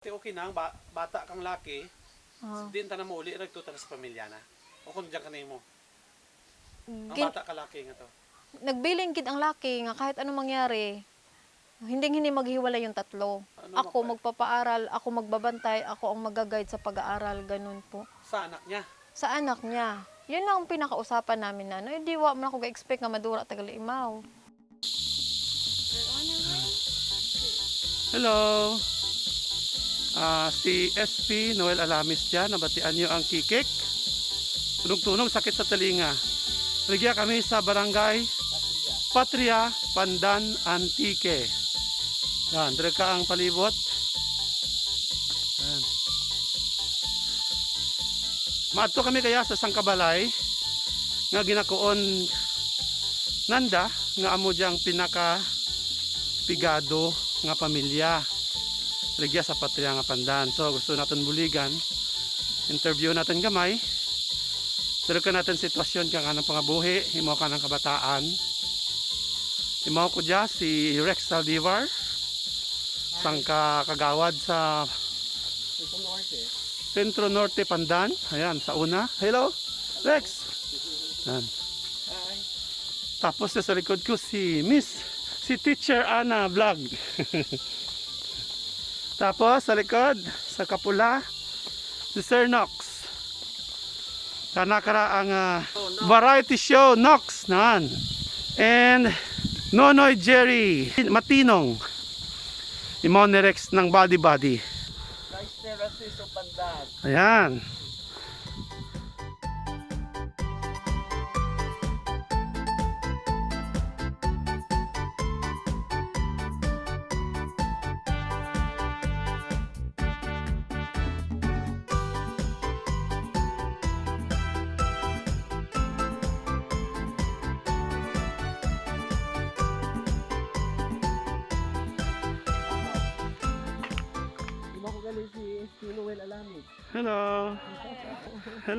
Okay na, ba, bata kang laki, Oh. din ta na mo uli, nagtuta na sa pamilya na. O kung diyan ka na mo. Ang Gin- bata ka laki nga to. nagbiling kid ang laki nga kahit anong mangyari, hindi hindi maghiwalay yung tatlo. Ano ako ba- magpapaaral, ako magbabantay, ako ang mag-guide sa pag-aaral, ganun po. Sa anak niya. Sa anak niya. Yun lang ang pinakausapan namin na, no, hindi wa man ako ga-expect nga madura tagal imaw. Hello. Ah, si SP Noel Alamis dyan. Nabatian niyo ang kikik. Tunog-tunog, sakit sa talinga. Nagya kami sa barangay Patria, Pandan, Antique. Yan, dire ka ang palibot. Yan. Maadto kami kaya sa Sangkabalay nga ginakuon nanda nga amo diyang pinaka pigado nga pamilya ligya sa patria nga pandan. So gusto natin buligan. Interview natin gamay. Pero ka natin sitwasyon kang anong pangabuhi imo ka ng kabataan. Imo ko dya si Rex Saldivar sangka kagawad sa Centro Norte Pandan. Ayan sa una. Hello Rex. Ayan. tapos sa likod ko si Miss si Teacher Ana Vlog Tapos sa likod, sa kapula, si Sir Nox. Sana kara ang ah, variety show Nox nan. And Nonoy Jerry Matinong. Imon ni Rex ng Body Body. Ayan.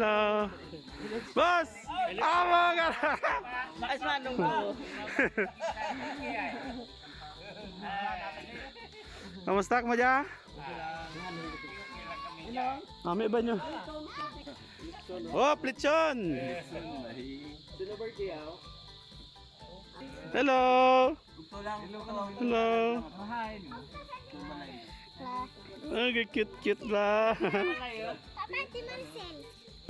Hello. Boss! Amo ka! Bakit manong ko? Kamusta ka mo dyan? Mami ba nyo? Oh, plitsyon! Hello! Hello! Ay, cute-cute lah. Papa, si Marcel.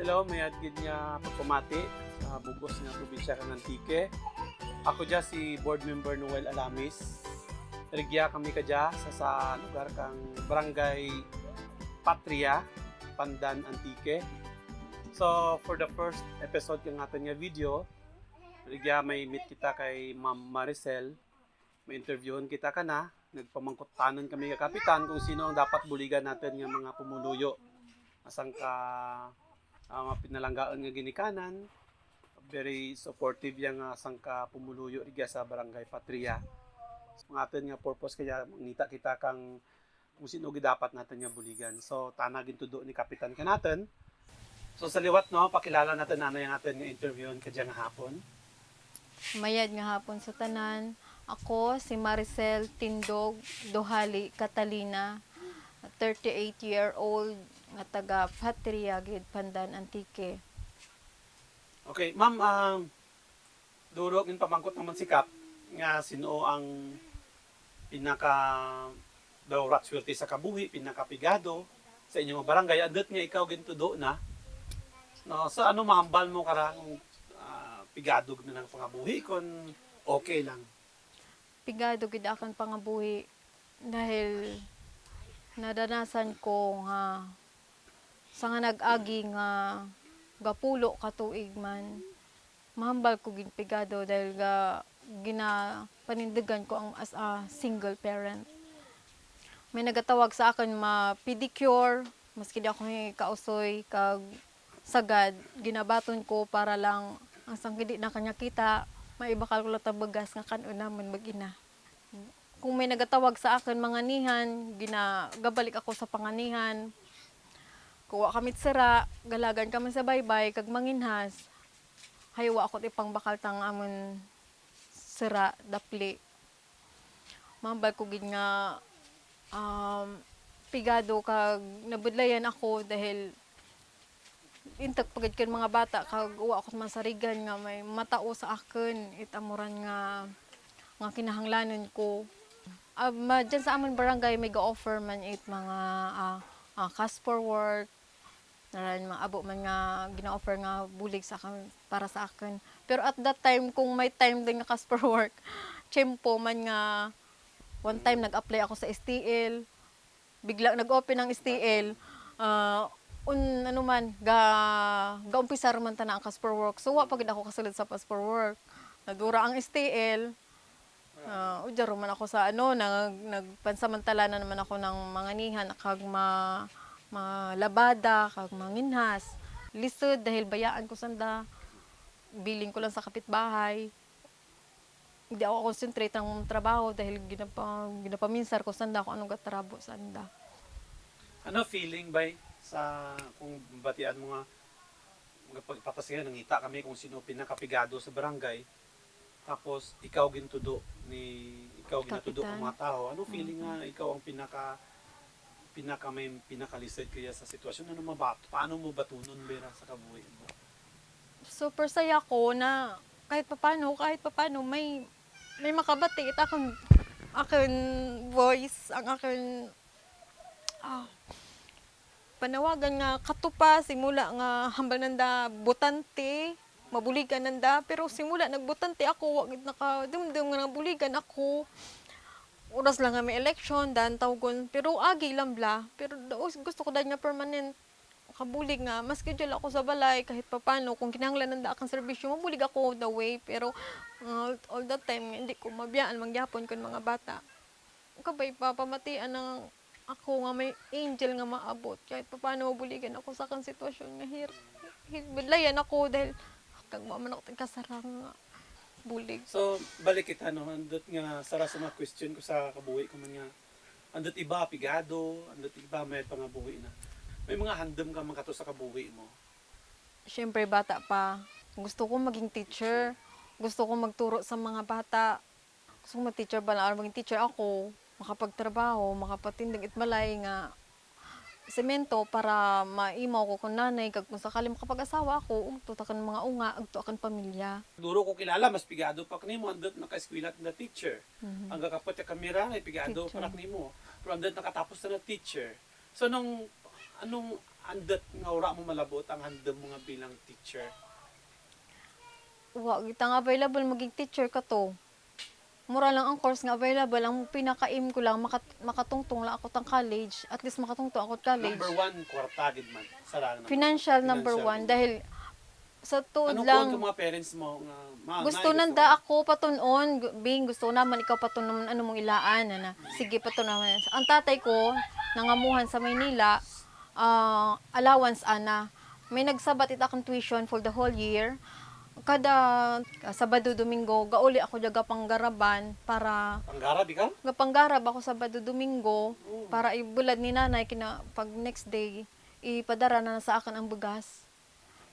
Hello, may adgid nga pagpamati sa bugos nga probinsya kang Antique. Ako dya si board member Noel Alamis. Rigya kami ka dya sa, sa lugar kang Barangay Patria, Pandan, Antique. So, for the first episode kang aton nga video, Rigya may meet kita kay Ma'am Maricel. May interviewon kita ka na. Nagpamangkutanan kami ka kapitan kung sino ang dapat buligan natin nga mga pumuluyo. Asang ka ang mga pinalanggaan nga ginikanan very supportive yang nga sangka pumuluyo diya sa barangay Patria. So, atin nga purpose kaya mangita kita kang kung sino dapat natin nga buligan. So tanagin tudo ni kapitan ka natin. So sa liwat no pakilala natin ano yung atin nga interview kadya nga hapon. Mayad nga hapon sa tanan. Ako si Maricel Tindog Dohali Catalina, 38 year old nga taga Patria gid Pandan Antique. okay ma'am um, duro ng pamangkot naman si Kap nga sino ang pinaka daw ratswerte sa kabuhi pinakapigado sa inyong barangay adat nga ikaw gintudo na No, so ano mahambal mo karang uh, pigadog na ng pangabuhi kon okay lang. Pigado gid akan pangabuhi dahil nadanasan ko nga sa nga nag-agi nga gapulo ka tuig man mahambal ko gid pigado dahil ga gina panindigan ko ang as a single parent. May nagatawag sa akin ma pedicure maski di ako kausoy kag sagad ginabaton ko para lang ang sangkidi na kanya kita maibakal ko tabagas nga kanon naman mag-ina. Kung may nagatawag sa akin mga ginagabalik ako sa panganihan. Kuha kami sira, galagan kami sa baybay, kag manginhas. Haywa ako ipang bakal tang amon sira, dapli. Mambal ko gid nga um, pigado kag nabudlayan ako dahil intag pagad kan mga bata kag uwa ako man sarigan nga may matao sa akin itamuran nga nga kinahanglanon ko Ah, ma, dyan sa amon barangay may ga-offer man it mga ah ah, cash for work naran mga abo man nga gina-offer nga bulig sa akin para sa akin. Pero at that time kung may time din nga for work tiyempo man nga one time nag-apply ako sa STL bigla nag-open ang STL ah un ano man ga gaumpisar man ta na ang for work. So wa pagid ako kasulod sa for work. Nadura ang STL Uh, ujaro man ako sa ano, nag, nagpansamantala na naman ako ng mga nihan, kag ma, malabada, kag manginhas. Lisod dahil bayaan ko sanda. Biling ko lang sa kapitbahay. Hindi ako concentrate ng trabaho dahil ginapa, ginapaminsar ko sanda kung anong gatrabo sanda. Ano feeling bay sa kung batian mo nga mga pagpapasihan nangita kami kung sino pinakapigado sa barangay tapos ikaw gintudo ni ikaw ginatudo ang mga tao ano feeling nga ikaw ang pinaka pinaka may pinakalisod kaya sa sitwasyon. Ano mabat paano mo batunon bera sa kabuhi mo? Super saya ko na kahit papano, kahit papano may may makabati it akong akin voice, ang akin ah, panawagan nga katupa simula nga hambal nanda butante mabuligan nanda. Pero simula nagbutante ako wag gid nakadumdum nga nabuligan ako oras lang may election dan tawgon pero agi lang bla. Pero daos gusto ko dahil nga permanent. Kabulig nga. Mas schedule ako sa balay kahit papano. Kung kinahanglan nanda akong serbisyo mabulig ako the way. Pero uh, all the time hindi ko mabiyaan mangyapon kun mga bata. Kabay papamatian ng ako nga may angel nga maabot. Kahit paano mabuligan ako sa kang sitwasyon. Nga hir hibudlayan ako dahil kag mo man ako kasarang nga bulig. So balik kita no? Andot nga sara sa mga question ko sa kabuhi ko man nga andot iba pigado andot iba may pangabuhi na. May mga handom ka man kato sa kabuhi mo? Syempre bata pa. Gusto ko maging teacher. Gusto ko magturo sa mga bata. Gusto ko mag-teacher ba? Na maging teacher ako. Makapagtrabaho makapatindig itmalay nga semento para maimaw ko kung nanay kag kung sakali makapag-asawa ako ugto ta kan mga unga agto akan pamilya Duro ko kilala, mas pigado pa nimo andot naka-eskwela na teacher. Ang kakapot ka kamera, ay pigado pa nimo. Pero andot nakatapos na na teacher. So nung anong andot nga ura mo malabot ang handom mo nga bilang teacher? wa kita nga available maging teacher ka to mura lang ang course nga available. Ang pinaka-aim ko lang makat makatungtong lang ako tang college. At least makatungtong ako college. Number one, kwarta gid man. Sa lang. financial number one. Dahil sa tuod Anong lang lang, mga parents mo nga ma, gusto nanda ako patunon bing gusto naman ikaw patunon ano mong ilaan na sige patunon ang tatay ko nangamuhan sa Maynila. Ah, allowance ana. May nagsabat ita akong tuition for the whole year kada ah, Sabado Domingo gauli ako jaga panggaraban para Pangarap ikaw? gapanggarab ako Sabado Domingo para ibulad ni nanay kina pag next day ipadara na sa akin ang bugas.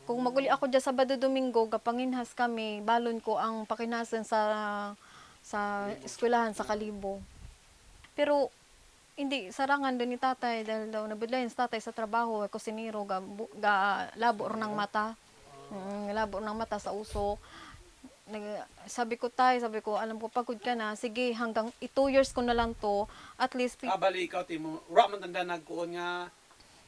Kung maguli ako dyan Sabado Domingo gapanginhas kami balon ko ang pakinasan sa sa eskwelahan sa Kalibo. Pero hindi sarangan doon ni tatay dahil daw nabudlayan sa tatay sa trabaho ay kusinero ga, bu- ga labo ro ng mata. Mm, labo ng mata sa uso nag, sabi ko tay, sabi ko, alam ko pagod ka na, sige hanggang i- two years ko na lang to, at least, Ah, bali ikaw timo. Ura man tanda nagkuon nga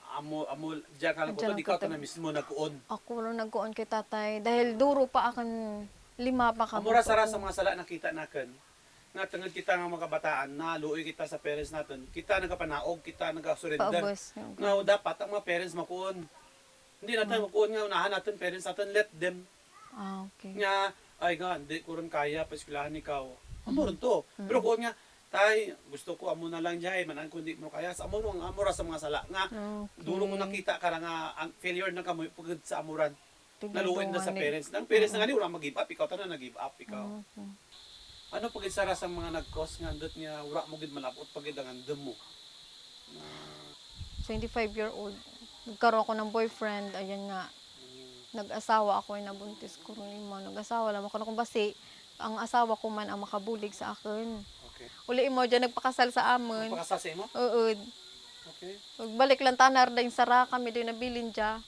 amo amo diyan ka lang ko di ako ka tag- na mismo nagkuon. Ako lang nagkuon kay tatay. Dahil duro pa akan lima pa ka. Amura sara sa mga sala nakita nakin. Nga tungod kita nga mga kabataan na luoy kita sa parents natin. Kita nagapanaog, kita nagasurrender. Paubos. Nga dapat ang mga parents makuon. Hindi natin makuon nga unahan natin parents natin let them Ah, okay. nga ay nga hindi ko rin kaya paeskulahan ikaw. Mm-hmm. Amo rin to. Pero kung nga tay gusto ko amo na lang jay manan kun di mo kaya sa amo ang amura sa mga sala nga Okay. duro mo nakita ka na nga ang failure na kamo pagod sa amuran naluin na ko sa parents nang parents na nga di wala mag-give up ikaw tanan nag-give up ikaw Okay. ano pagid sara sa mga nag-cause nga andot nga wala mo gid malabot pagid ang andam mo 25 year old. Nagkaroon ako ng boyfriend. Ayan nga. Nag-asawa ako ay nabuntis ko rin mo. Nag-asawa lang ako na kung basi. Ang asawa ko man ang makabulig sa akin. okay Uli mo dyan nagpakasal sa amon. pagkasasay mo Oo. okay Pagbalik lang tanar din sara kami din nabilin dya.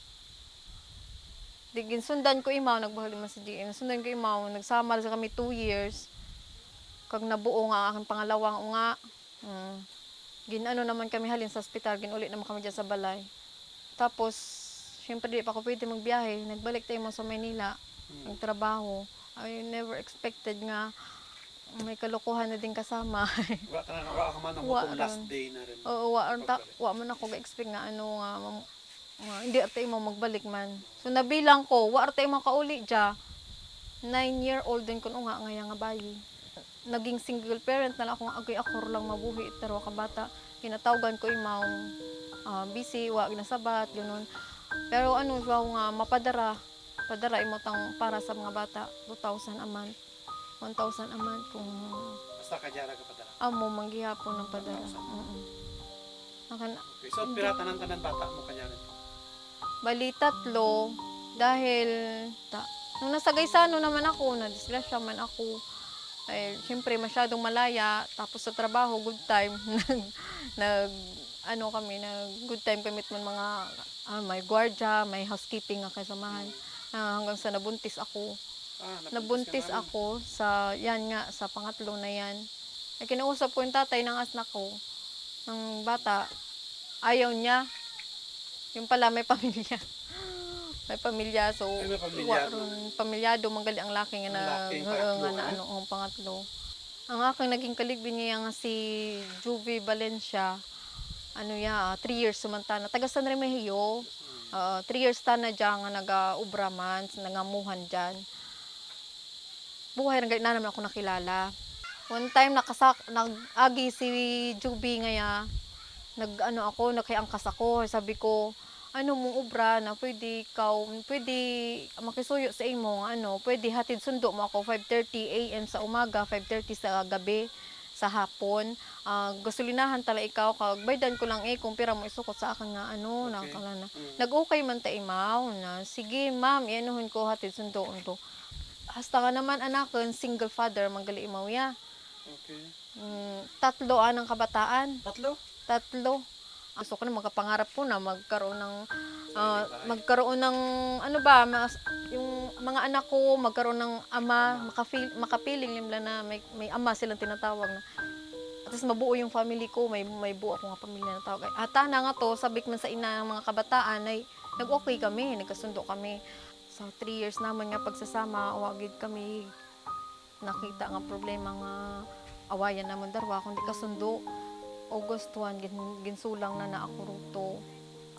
Di ginsundan ko imaw, nagbahali man sa GM. Sundan ko imaw, nagsama sa kami two years. Kag nabuo nga aking pangalawang nga. Mm. Ginano naman kami halin sa ospital, ginulit naman kami dyan sa balay. Tapos, syempre di pa ako pwede magbiyahe. Nagbalik tayo mo sa Manila, nagtrabaho. I never expected nga may kalokohan na din kasama. wala ka na ka man ang Wa last day na rin Oo, wa, ta, wa man ako ga-expect nga ano nga, nga, hindi arte mo magbalik man. So nabilang ko, wa arte mo kauli dya. Nine year old din ko nga ngaya nga bayi. Naging single parent na lang ako nga agay ako lang mabuhi pero ka bata. Kinatawgan ko imaw ah, busy, wa ginasabat, ganun. Pero ano, wow nga mapadara. Padara imotang para sa mga bata, 2,000 a month. 1,000 a month kung basta ka jara ka padala amo manggihapon ng padara. Oo. Nakan, okay so pira tanan tanan bata mo kanya rin Bali tatlo dahil ta, nung nasa Gaisano naman ako, na disgrasya man ako. Dahil syempre masyadong malaya, tapos sa trabaho good time nag nag ano kami, nag good time kami man mga ah, may gwardiya, may housekeeping nga kasamahan. Ah, hanggang sa nabuntis ako. ah Nabuntis ka na rin. ako sa yan nga sa pangatlo na yan. Ay kinausap ko yung tatay ng asnak ko ng bata. Ayaw niya. Yung pala may pamilya. May pamilya so Ay, may wa pamilyado manggali ang laki nga na laki, nga pangatlo, na eh. ano ang pangatlo. Ang aking naging kaligbin niya nga si Juvie Valencia. Ano ya, 3 years sumantana. Taga San Remigio. Uh, 3 years ta na dyan nga naga-ubra man, nangamuhan dyan buhay na naman ako nakilala. One time nakasak nag-agi si Juby ngaya. Nag ano ako, nagkayangkas ako. Sabi ko, ano mong ubra na pwede ikaw, pwede makisuyo sa imo nga ano, pwede hatid sundo mo ako 5:30 AM sa umaga, 5:30 sa gabi sa hapon. Ah, gasolinahan tala ikaw kag baydan ko lang eh kung pira mo isukot sa akin nga ano, Okay. nakala na. Mm. Nag-okay man ta imaw na. Sige, ma'am, ianuhon ko hatid sundo unto. Hasta ka naman anakon, single father, manggali imaw ya. okay Mm, tatlo anang kabataan. tatlo Tatlo. Gusto ko na magkapangarap ko na magkaroon ng ah, magkaroon ng ano ba mas, yung mga anak ko magkaroon ng ama makafeel, makapiling nila na may, may ama silang tinatawag na. At least mabuo yung family ko may may buo ako nga pamilya na tawag ata na nga to sabik man sa ina ng mga kabataan ay nag-okay kami nagkasundo kami. So three years naman nga pagsasama wagid kami nakita nga problema nga awayan naman darwa kundi kasundo August 1 gin, ginsulang na na ako ruto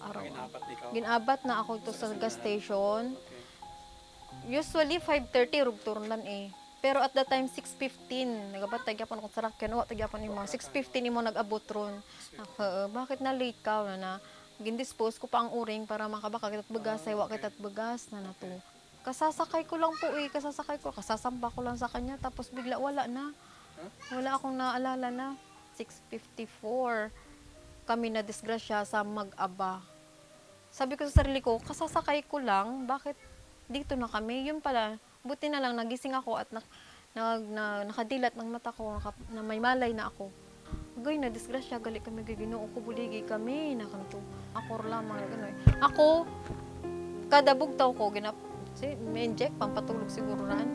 araw. Ka ginabat na ako to sa gas station. Okay. Usually 5:30 rug turnan eh. Pero at that time 6:15 nagabatay gyapon ako sa rakyan. Wa gyapon imo 6:15 imo nag-abot ron. Naka, bakit na late ka? Na na. Gindispose ko pa ang uring para makabaka kita bugas ay wa kita bugas na nato kasasakay ko lang po eh. Kasasakay ko. Kasasamba ko lang sa kanya. Tapos bigla wala na. Wala akong naalala na 6.54 kami na disgrasya sa mag-aba. Sabi ko sa sarili ko kasasakay ko lang bakit dito na kami? Yun pala buti na lang nagising ako at nak, nag, na, nakadilat ng mata ko naka, na may malay na ako. Gay na disgrasya gali kami gay Ginoo ko buligi kami na kanto ako lamang ganoy ako kada bugtaw ko ginap si inject pampatulog siguro ran.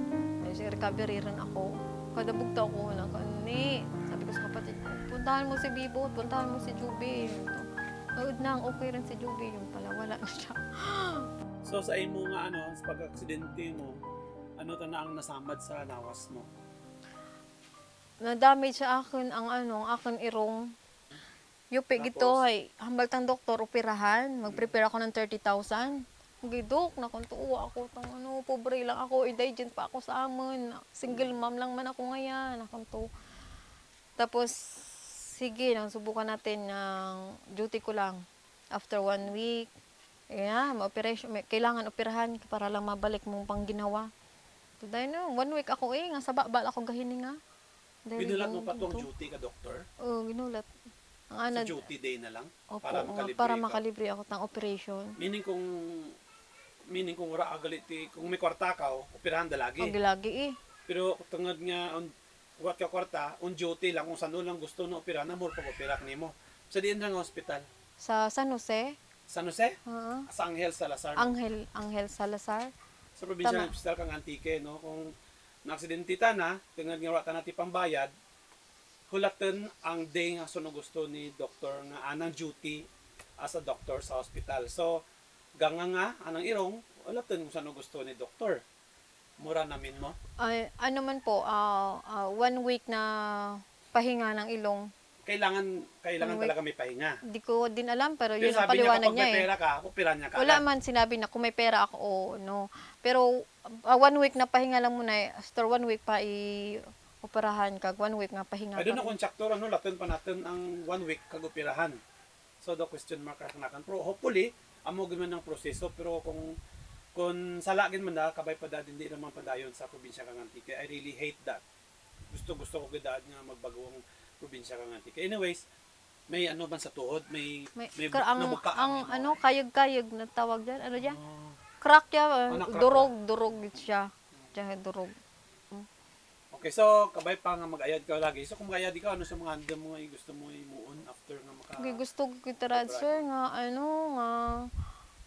Ay, si recovery ran ako. Kada bugtaw ko na kani sabi ko sa kapatid puntahan mo si Bibo puntahan mo si Juby Ito. Uod na, okay rin si Juby. Yung pala, wala na siya. So sa imo nga ano, sa pag-aksidente mo, ano ta na ang nasamad sa nawas mo? Na-damage sa akin ang ano, ang akin irong. Yupi, gito, ay, hambal tang doktor, operahan. Mag-prepare ako ng 30,000. Okay, dok, nakuntuwa ako. Tang, ano, pobre lang ako. Indigent pa ako sa amon. Single mom lang man ako ngayon. Nakunto. Tapos, sige, nang subukan natin ng duty ko lang. After one week, yeah, ma-operation, may, kailangan operahan para lang mabalik mong pang ginawa. So, dahil no, one week ako eh, nga sa bal ako gahininga. Dahil Binulat mo pa tong ito. duty ka, doktor? Oo, ginulat. Ang ano, Sa duty day na lang? opo, para nga, makalibre para ka? makalibre ako ng operation. Meaning kung meaning kung wala ka galit ti- kung may kwarta ka, operahan dalagi. Ang gilagi eh. Pero tungod nga wat ka kwarta, on duty lang kung saan lang gusto na operahan, mo pag opera nimo. Sa diin lang hospital. Sa San Jose, San Jose? ah, Sa Angel Salazar. Angel, Angel Salazar. sa probinsya ng hospital kang Antique, no? Kung na-aksidente ta na, tungod nga ta nati pambayad, hulatan ang day nga suno gusto ni doktor nga anang duty as a doctor sa hospital. So, ganga nga, anang irong, hulatan kung saan gusto ni doktor. Mura namin mo. Ay, ano man po, ah, ah, one week na pahinga ng ilong. Kailangan, kailangan One week. talaga may pahinga. Di ko din alam, pero Pero yun ang sabi niya paliwanag kapag niya may eh. pera ka, opera niya ka. Wala agad. man sinabi na kung may pera ako o no. Pero ah, one week na pahinga lang muna eh. After one week pa i-operahan kag one week nga pahinga Ay, doon pa. na contractor, ano, latin pa natin ang one week kagupirahan. So, the question mark ang nakan. Pero hopefully, amo man ng proseso. Pero kung kung salagin man na, kabay pa dad, hindi naman padayon sa probinsya kang Antique. I really hate that. Gusto gusto ko gidaan nga magbagong probinsya kang Antique. Anyways, may ano man sa tuhod, may May, may kar- ang, nabuka ang mo. ano, kayag-kayag na tawag dyan. Ano dyan? Oh. Crack siya. Oh, na-crack durog, durog siya. Diyan, durog. Okay, so kabay pa nga mag-ayad ka lagi. So kung mag-ayad ka, ano sa mga handa mo nga gusto mo imuon after nga maka... Okay, gusto ko kita sir nga ano nga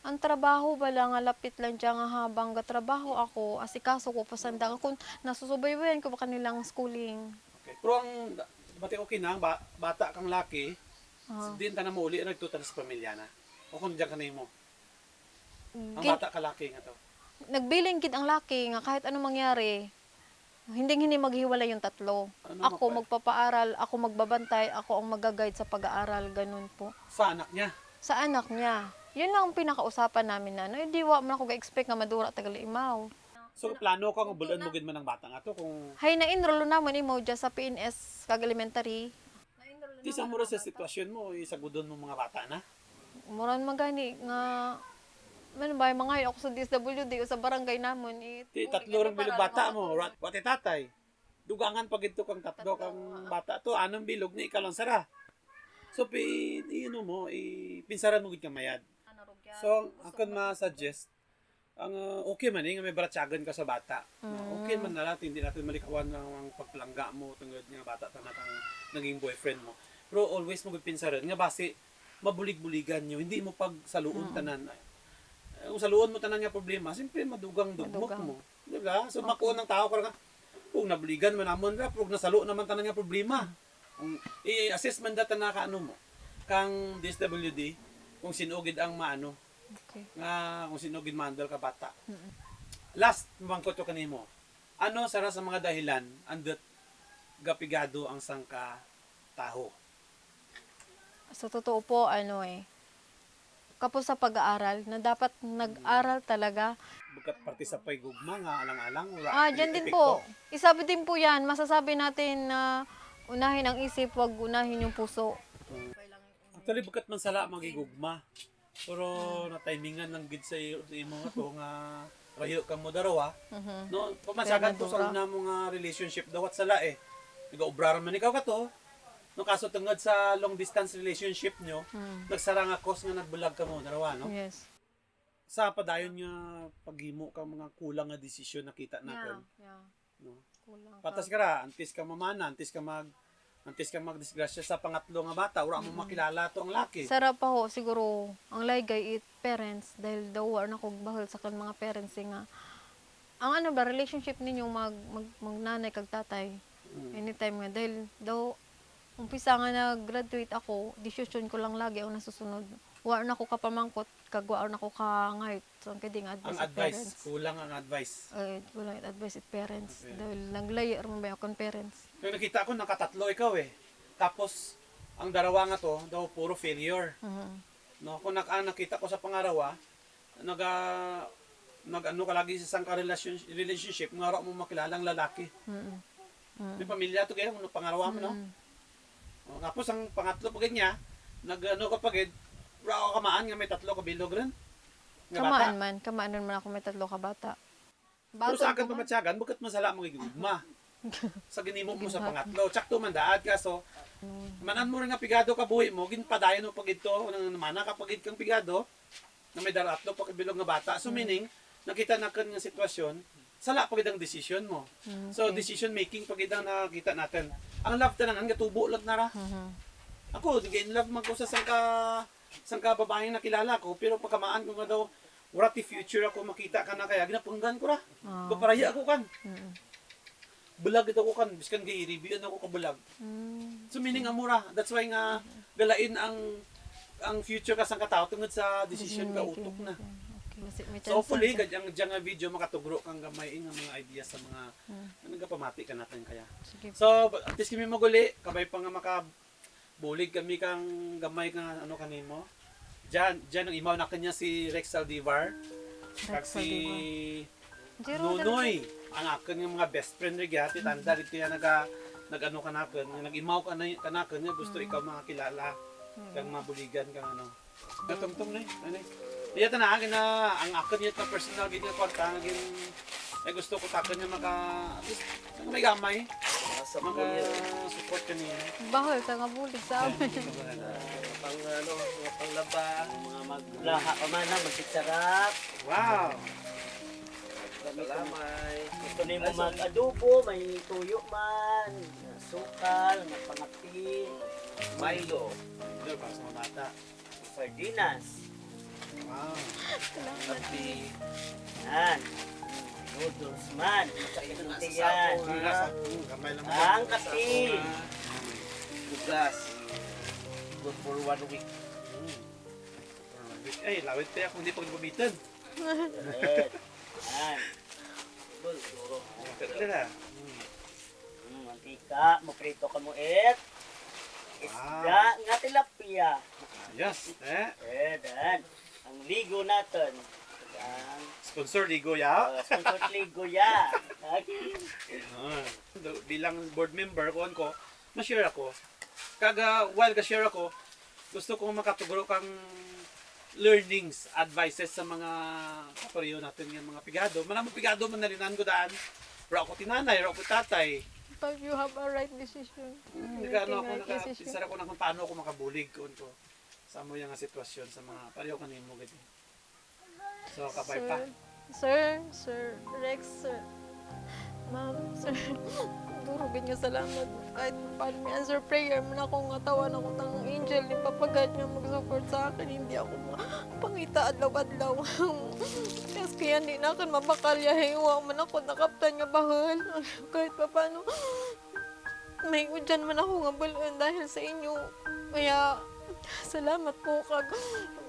ang trabaho bala nga lapit lang dyan nga habang gatrabaho ako asikaso ko pasanda kung nasusubaybayan ko ba kanilang schooling Okay. Pero ang bati okay na, ba, bata kang laki, Ah. din ta na mo uli nagtutan sa pamilya na. O kung diyan ka na mo. Ang Gin- bata ka laki nga to. nagbiling gid ang laki nga kahit ano mangyari hindi hindi maghiwalay yung tatlo. Ano ako mapa- magpapaaral, ako magbabantay, ako ang mag-guide sa pag-aaral, ganun po. Sa anak niya. Sa anak niya. Yun lang ang pinakausapan namin na, no, hindi wa man ako ga-expect nga madura tagal imaw. So plano ka nga bulan mo gid man ang bata nga to kung Hay na enroll naman imo dyan sa PNS kag elementary. di sa mura sa sitwasyon mo, isagudon mo mga bata na. Muran magani nga man ba mga ako sa DSWD o sa barangay namon eh. Di tatlo ring bilog bata mo, rat wati tatay. Dugangan pag ito kang tatlo kang bata to, anong bilog ni ikaw lang sara. So pi ano mo, i pinsaran mo gid kang mayad. So, ako ma-suggest, ang uh, okay man eh, nga may baratsagan ka sa bata. Na Okay man na natin, hindi natin malikawan ng ang pagpalangga mo tungod nga bata tanat ang naging boyfriend mo. Pero always mo pinsaran nga base mabulig-buligan nyo, hindi mo pag saluon tanan. Eh, Kung saluon mo tanan nga problema, siyempre madugang dugmok Madugang. mo. Di ba? So makuha ng tao ka nga, kung nabuligan mo namon ra, kung nasalo naman tanan nga problema. Kung i-assess man data na kaano mo, kang DSWD, kung sinugid ang maano, Okay. nga kung sinugid mandal ka bata. Last, mabangkot ko kanimo. Ano sara sa mga dahilan andot gapigado ang sangka taho? Sa totoo po ano eh. Kapos sa pag-aaral na dapat nag-aral talaga. Bukat parte sa paygugma nga alang-alang Ah, dyan din po. Isabi din po yan. Masasabi natin na unahin ang isip, wag unahin yung puso. Actually bukat man sala magigugma. Pero na timingan ng gid sa imo nga to nga rayo ka mo darawa. Mhm. No, pamasagan to sa una mo nga relationship dawat sala eh. Nag-obraran man ikaw ka to. No kaso tungod sa long distance relationship nyo, Mm. nagsara nga cause nga nagbulag ka mo darawa no. Yes. Sa padayon nga paghimo ka mga kulang nga desisyon nakita natin. Yeah. No. Kulang. Patas ka ra, antis ka mamana, antis ka mag antis ka magdisgrasya sa pangatlo nga bata, ura mo makilala to ang laki. Sarap pa ho, siguro, ang laygay it parents, dahil daw war na kog bahol sa kan mga parents eh nga. Ang ano ba, relationship ninyo mag, mag, magnanay kag tatay. Mm. Anytime nga, dahil daw, umpisa nga nag-graduate ako, decision ko lang lagi ang nasusunod. Wa na ko kapamangkot, kag wa na ko ka ngayot. So, ang kading advice Ang advice, parents. kulang ang advice. Ay, wala yung advice at parents. Okay. Dahil naglayer mo ba akong parents. Yung nakita ko, nakatatlo ikaw eh. Tapos, ang darawa nga to, daw puro failure. Mhm. No, kung nak nakita ko sa pangarawa, nag ah, nag ano ka lagi sa isang ka relation, relationship, nga raw mo makilalang lalaki. Mhm. Mhm. May pamilya to kaya, ano pangarawa mo, no? Mhm. O, tapos ang pangatlo pagid niya, nag ano ka pagid, raw kamaan nga may tatlo ka bilog rin. Nga bata. Kamaan man, kamaan man ako may tatlo ka bata. Pero Bago sa akin pamatsagan, bakit masala mo gigugma? sa ginimo mo sa pangatlo. Tsakto man daad ka, so, manan mo rin nga pigado ka buhi mo, ginpadayon mo pagid to, nang namana ka pagid kang pigado, na may daratlo, pakibilog nga bata. So meaning, nakita na kan nga sitwasyon, sala pagid ang decision mo. So decision making pagid ang nakita natin. Ang love tanan nga tubo lang na ra. Mhm. Ako, di in love man ko sa sangka sangka babaeng nakilala ko, pero pagkamaan ko nga daw, what if future ako makita ka na kaya ginapunggan ko ra. Ah. Paparaya ako kan. Bulag ito ko kan, biskan gay review ako ka bulag. Mm. So meaning amura, that's why nga galain ang ang future ka sang katao tungod sa decision ka Decision utok na. Okay. So hopefully gadyang dyang nga video makatugro kang gamay nga mga ideas sa mga Hmm. nagapamati ka natin kaya. Sige. So at least kami maguli, kabay pa nga maka bulig kami kang gamay nga ano kanimo. Diyan, diyan ang imaw na kanya si Rex Saldivar. Kag Rex si Nunoy, ang akin nga mga best friend rin yati, tanda rin kaya naga, nag-ano ka nakin, nga nag-imaw ka na kanakin nga gusto ikaw makakilala, kang mabuligan kang ano. Gatungtong na eh, ano eh. Iya na akin na, ang akin yun na personal gid nga kwarta, nga gin, eh gusto ko takan nga maka, at least, may gamay, maka support ka niya. Bahol ka nga bulig sa amin. Pang ano, mga panglaba, mga maglaha ka man na, magsiksarap. Wow! Salamay. Gusto na mo mag-adobo, may tuyo man, sukal, magpangapin, Milo, Ito, para sa mga bata. sardinas, Wow! kapi, yan, noodles man, masakit mm, gamay lang ang kape, bugas, good for one week. Eh, lawit tayo kung hindi pag gumitan. Yan. Pwede na. Mm, mantika, maprito ka mo et. Isda nga tilapia. Yes, eh. Eh, dan. Ang ligo natin. Yan. Sponsor Ligo ya. Uh, sponsor ligo ya. Ah. Do- Bilang board member ko ko, ma-share ako. Kaga while ka share ako, gusto ko makatugro kang learnings, advices sa mga kapariyo natin ng mga pigado. Manamo pigado man nalinan ko daan. Ra ko tinanay, ra ko tatay. Pag you have a right decision. Hmm, Nagano ako naka pinsara ko na kung paano ako makabulig ko sa mo yung sitwasyon sa mga pareho kanimo gid. So kabay pa. Sir, sir, Rex, sir. Ma'am, sir. Duro ganyan salamat. Kahit paano may answer prayer, man ako nga tawan ako ng angel ni Papagad nga mag-support sa akin. Hindi ako pangita adlaw-adlaw. Kasi kaya hindi na akin mabakalya. Hiwa man ako nakaptan nga bahal. Kahit pa paano. May udyan man ako nga balon dahil sa inyo. Kaya, salamat po kag.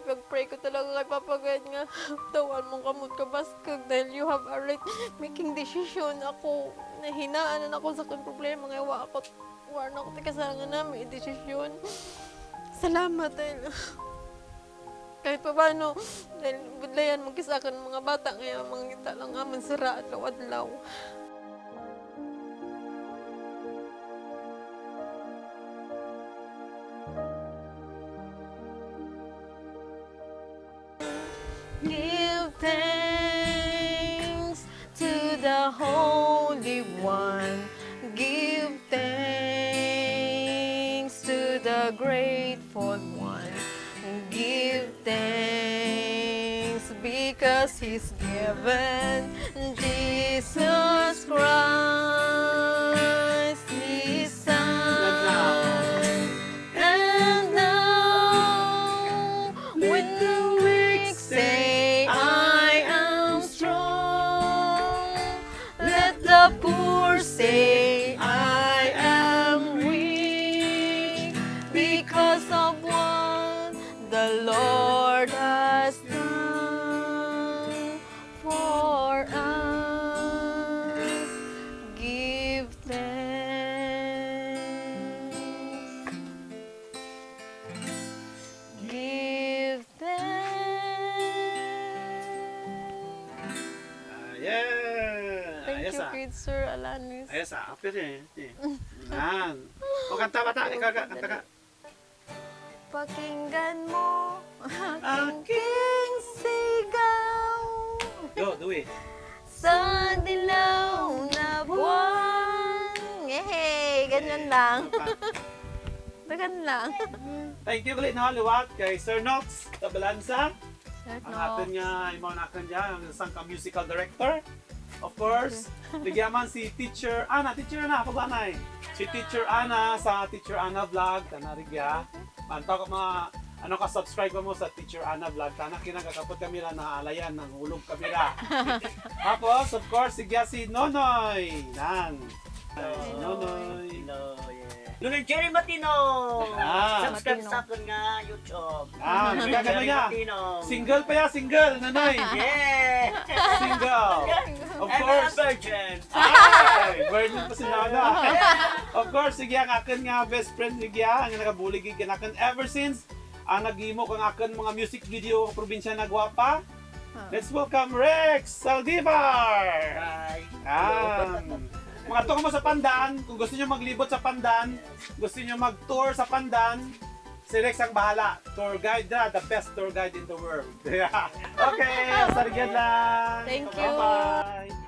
Pag-pray ko talaga kay Papagad nga tawan mong kamot ka baskag dahil you have a right making decision. Ako nahinaan na ako sa kong problema nga wa ako wa na ako tikasangan na may decision. Salamat dahil kahit pa paano dahil budlayan mo kisakan ng mga bata ngayon mga ngita lang nga mansira adlaw-adlaw Give One. Give thanks to the grateful one. Give thanks because He's given Apir eh. Yan. O kanta bata, ikaw ka, kanta ka. Pakinggan mo Aking sigaw Go, do it. sa dilaw na buwan. Yehey! Ganyan lang. Ganyan lang. Thank you ulit na liwat kay Sir Nox Tabalansa. Sir, Ang atin niya, imo na niya, ang isang ka-musical director. Of course, bigyan man si Teacher Ana, Teacher Ana, pabanay. Si Teacher Ana sa Teacher Ana Vlog, tanarigya. Mantaw ko mga, ano ka, subscribe mo sa Teacher Ana Vlog. Kana kinagakapot kami na naalayan ng hulog kamera. Tapos, of course, si si Nonoy. Nan. Si Nonoy. Lunay Jerry Matino! Ah. Subscribe Matino. sa akin nga YouTube. Ah, Jerry niya. Matino. Single pa ya, single, Nonoy. Yeah! Single. Of I'm a course. virgin. Ay, virgin pa si Nana. of course, sige ang akin nga best friend sige ang nagabulig ka akin ever since ang nagimo kang akin mga music video sa probinsya na gwapa. Let's welcome Rex Saldivar. Hi. Ah, mga to mo sa Pandan, kung gusto niyo maglibot sa Pandan, gusto niyo mag-tour sa Pandan, si Rex ang bahala. Tour guide na, the best tour guide in the world. okay, sarigyan lang. Thank you. Bye-bye.